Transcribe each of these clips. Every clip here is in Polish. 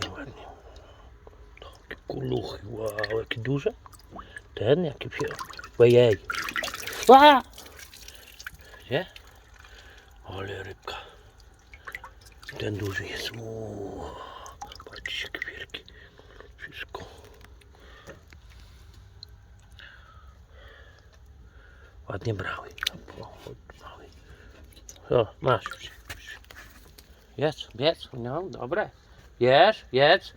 Ładnie, ładnie. Takie kuluchy, wow, jakie duże. Ten, jaki wziął. Ojej. A! Gdzie? Ale rybka. Ten duży jest. Uuu. Patrzcie, jakie wielkie. Wszystko. Ładnie brały. O, masz. Jedz, jedz. No, dobre. Jesz, jedz.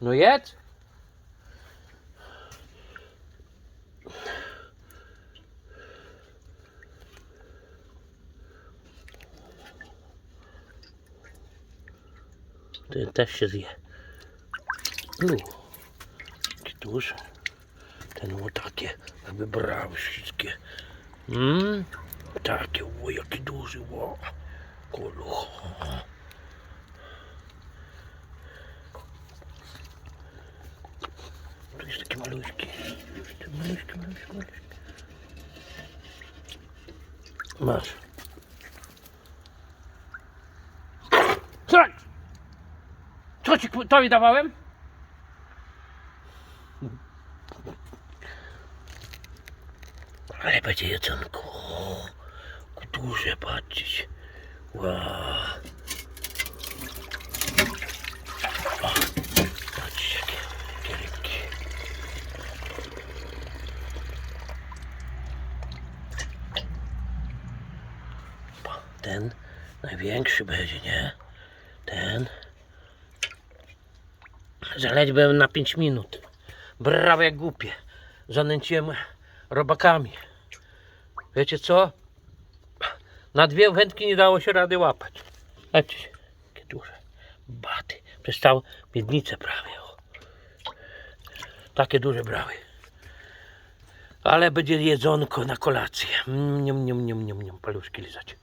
No jedz. Ten też się zje. No, duże. Ten o takie, aby brały wszystkie. Mm, takie, o jaki duży, o. Koluch. Jest takie maluśki. Te maluśki, maluśki, maluśki. Masz. Co? Co ci tobie dawałem? Ale będzie jedzonko. Duże patrzeć. Wow. O, Patrzcie jakie, jakie rybki. Pa, Ten największy będzie, nie? Ten. Zaledwie na 5 minut. Brawo jak głupie. Zanęciłem robakami. Wiecie co? Na dwie wędki nie dało się rady łapać. Patrzcie, jakie duże. Baty. Przez całą miednicę prawie. Takie duże brały. Ale będzie jedzonko na kolację. Mm, Nium, nium, nium, nium, nium. Paluszki lizać.